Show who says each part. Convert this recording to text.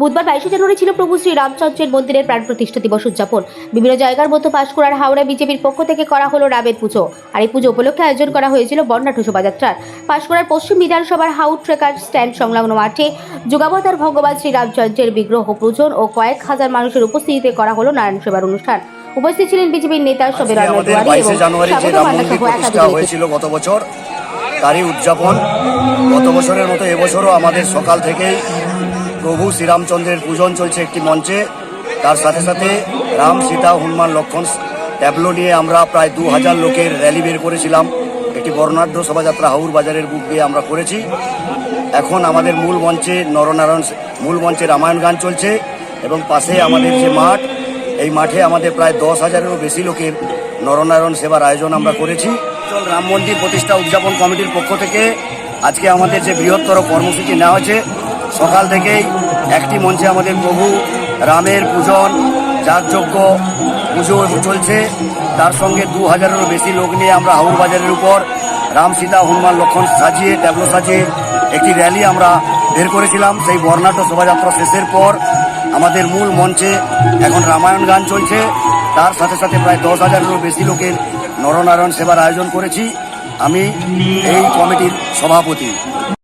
Speaker 1: বুধবার বাইশে জানুয়ারি ছিল প্রভু শ্রী রামচন্দ্রের মন্দিরের প্রাণ প্রতিষ্ঠা দিবস উদযাপন। বিভিন্ন জায়গার মতো পাঁশকুড়ার হাওড়া বিজেপির পক্ষ থেকে করা হলো রামের পুজো। আর এই পুজো উপলক্ষে আয়োজন করা হয়েছিল বর্ণাঢ্য শোভাযাত্রার। পাঁশকুড়ার পশ্চিম বিধানসভার হাউট ট্রেকার স্ট্যান্ড সংলগ্ন মাঠে যুগাবতার ভগবান শ্রী রামচন্দ্রের বিগ্রহ পূজন ও কয়েক হাজার মানুষের উপস্থিতিতে করা হলো নারায়ণ সেবার অনুষ্ঠান। উপস্থিত ছিলেন বিজেপির নেতা সবের
Speaker 2: হয়েছিল গত বছর তারই উদযাপন। গত বছরের মতো এবছরও আমাদের সকাল থেকেই প্রভু শ্রীরামচন্দ্রের পূজন চলছে একটি মঞ্চে। তার সাথে সাথে রাম, সীতা, হনুমান, লক্ষণ, ট্যাবলো নিয়ে আমরা প্রায় দু হাজার লোকের র্যালি বের করেছিলাম। একটি বর্ণাঢ্য শোভাযাত্রা হাউর বাজারের বুক দিয়ে আমরা করেছি। এখন আমাদের মূল মঞ্চে নরনারায়ণ, মূল মঞ্চে রামায়ণ গান চলছে এবং পাশে আমাদের যে মাঠ, এই মাঠে আমাদের প্রায় দশ হাজারেরও বেশি লোকের নরনারায়ণ সেবার আয়োজন আমরা করেছি। রাম মন্দির প্রতিষ্ঠা উদযাপন কমিটির পক্ষ থেকে আজকে আমাদের যে বৃহত্তর কর্মসূচি নেওয়া হয়েছে সকাল থেকেই একটি মঞ্চে আমাদের প্রভু রামের পূজন, যাগযজ্ঞ, পুজো চলছে। তার সঙ্গে দু হাজারেরও বেশি লোক নিয়ে আমরা হাউর বাজারের উপর রাম সীতা হনুমান লক্ষণ সাজিয়ে, ট্যাবলো সাজিয়ে একটি র্যালি আমরা বের করেছিলাম। সেই বর্ণাঢ্য শোভাযাত্রা শেষের পর আমাদের মূল মঞ্চে এখন রামায়ণ গান চলছে। তার সাথে সাথে প্রায় দশ হাজারেরও বেশি লোকের নরনারায়ণ সেবার আয়োজন করেছি। আমি এই কমিটির সভাপতি।